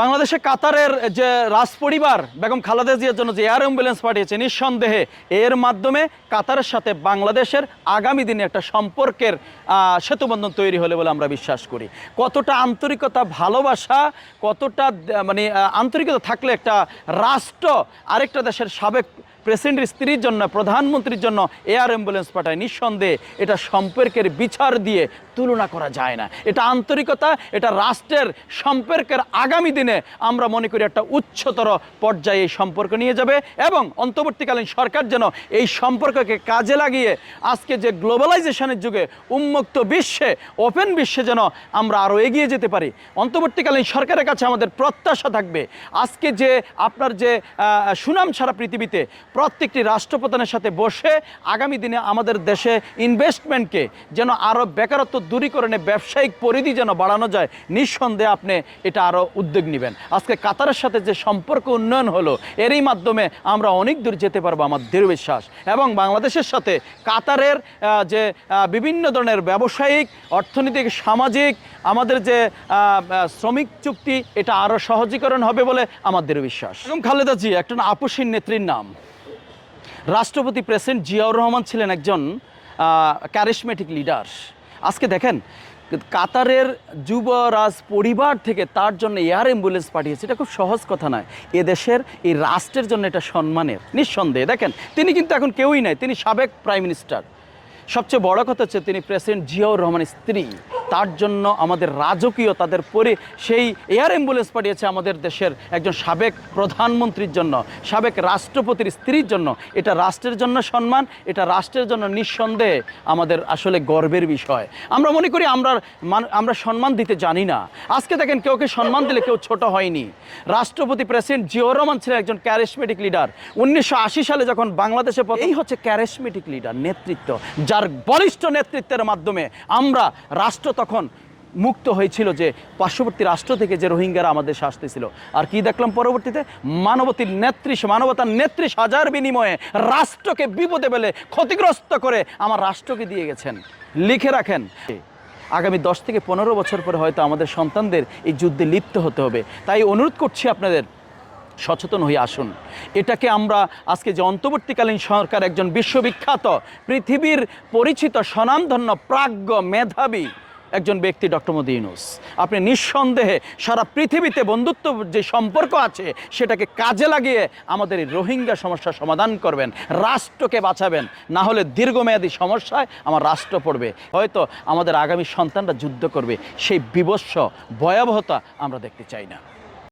বাংলাদেশে কাতারের যে রাজপরিবার, বেগম খালেদা জিয়ার জন্য যে এয়ার অ্যাম্বুলেন্স পাঠিয়েছে, নিঃসন্দেহে এর মাধ্যমে কাতারের সাথে বাংলাদেশের আগামী দিনে একটা সম্পর্কের সেতুবন্ধন তৈরি হলে বলে আমরা বিশ্বাস করি। কতটা আন্তরিকতা, ভালোবাসা, কতটা মানে আন্তরিকতা থাকলে একটা রাষ্ট্র আরেকটা দেশের সাবেক প্রেসিডেন্টের স্ত্রীর জন্য, প্রধানমন্ত্রীর জন্য এয়ার অ্যাম্বুলেন্স পাঠায় নিঃসন্দেহে। এটা সম্পর্কের বিচার দিয়ে তুলনা করা যায় না। এটা আন্তরিকতা, এটা রাষ্ট্রের সম্পর্কের আগামী দিনে আমরা মনে করি একটা উচ্চতর পর্যায়ে এই সম্পর্ক নিয়ে যাবে এবং অন্তর্বর্তীকালীন সরকার যেন এই সম্পর্ককে কাজে লাগিয়ে আজকে যে গ্লোবালাইজেশনের যুগে উন্মুক্ত বিশ্বে, ওপেন বিশ্বে যেন আমরা আরও এগিয়ে যেতে পারি। অন্তর্বর্তীকালীন সরকারের কাছে আমাদের প্রত্যাশা থাকবে। আজকে যে আপনার যে সুনাম সারা পৃথিবীতে প্রত্যেকটি রাষ্ট্রপ্রধানের সাথে বসে আগামী দিনে আমাদের দেশে ইনভেস্টমেন্টকে যেন আরও বেকারত্ব দূরীকরণে ব্যবসায়িক পরিধি যেন বাড়ানো যায়, নিঃসন্দেহে আপনি এটা আরও উদ্যোগ নেবেন। আজকে কাতারের সাথে যে সম্পর্ক উন্নয়ন হলো, এরই মাধ্যমে আমরা অনেক দূর যেতে পারব আমার দৃঢ় বিশ্বাস। এবং বাংলাদেশের সাথে কাতারের যে বিভিন্ন ধরনের ব্যবসায়িক, অর্থনৈতিক, সামাজিক আমাদের যে শ্রমিক চুক্তি, এটা আরও সহজীকরণ হবে বলে আমার দৃঢ় বিশ্বাস। এবং খালেদা জি, একটা আপসীন নেত্রীর নাম। রাষ্ট্রপতি প্রেসিডেন্ট জিয়াউর রহমান ছিলেন একজন ক্যারিসমেটিক লিডার আজকে দেখেন, কাতারের যুবরাজ পরিবার থেকে তার জন্য এয়ার অ্যাম্বুলেন্স পাঠিয়েছে। এটা খুব সহজ কথা নয়। এ দেশের, এই রাষ্ট্রের জন্য এটা সম্মানের, নিঃসন্দেহে। দেখেন, তিনি কিন্তু এখন কেউই নাই, তিনি সাবেক প্রাইম মিনিস্টার সবচেয়ে বড় কথা হচ্ছে তিনি প্রেসিডেন্ট জিয়াউর রহমানের স্ত্রী। তার জন্য আমাদের রাজকীয় তাদের পরে সেই এয়ার অ্যাম্বুলেন্স পাঠিয়েছে আমাদের দেশের একজন সাবেক প্রধানমন্ত্রীর জন্য, সাবেক রাষ্ট্রপতির স্ত্রীর জন্য। এটা রাষ্ট্রের জন্য সম্মান, এটা রাষ্ট্রের জন্য নিঃসন্দেহে আমাদের আসলে গর্বের বিষয়। আমরা মনে করি আমরা আমরা সম্মান দিতে জানি না। আজকে দেখেন কেউ কে সম্মান দিলে কেউ ছোট হয়নি। রাষ্ট্রপতি প্রেসিডেন্ট জিয়াউর রহমান ছিলেন একজন ক্যারিসমেটিক লিডার উনিশশো আশি সালে যখন বাংলাদেশে এই হচ্ছে ক্যারিসমেটিক লিডার নেতৃত্ব। যার বলিষ্ঠ নেতৃত্বের মাধ্যমে আমরা রাষ্ট্র তখন মুক্ত হয়েছিল যে পার্শ্ববর্তী রাষ্ট্র থেকে যে রোহিঙ্গারা আমাদের দেশে আসতেছিল। আর কি দেখলাম পরবর্তীতে? মানবতীর নেত্রী, মানবতার নেত্রী সাজার বিনিময়ে রাষ্ট্রকে বিপদে পেলে ক্ষতিগ্রস্ত করে আমার রাষ্ট্রকে দিয়ে গেছেন। লিখে রাখেন, আগামী দশ থেকে পনেরো বছর পরে হয়তো আমাদের সন্তানদের এই যুদ্ধে লিপ্ত হতে হবে। তাই অনুরোধ করছি আপনাদের সচেতন হয়ে আসুন। এটাকে আমরা আজকে যে অন্তর্বর্তীকালীন সরকার একজন বিশ্ববিখ্যাত, পৃথিবীর পরিচিত স্বনামধন্য প্রাজ্ঞ মেধাবী একজন ব্যক্তি ডক্টর মোদী ইউনুস। আপনি নিঃসন্দেহে সারা পৃথিবীতে বন্ধুত্ব যে সম্পর্ক আছে, সেটাকে কাজে লাগিয়ে আমাদের এই রোহিঙ্গা সমস্যার সমাধান করবেন, রাষ্ট্রকে বাঁচাবেন। না হলে দীর্ঘমেয়াদী সমস্যায় আমার রাষ্ট্র পড়বে। হয়তো আমাদের আগামী সন্তানরা যুদ্ধ করবে। সেই বিবস্ব ভয়াবহতা আমরা দেখতে চাই না।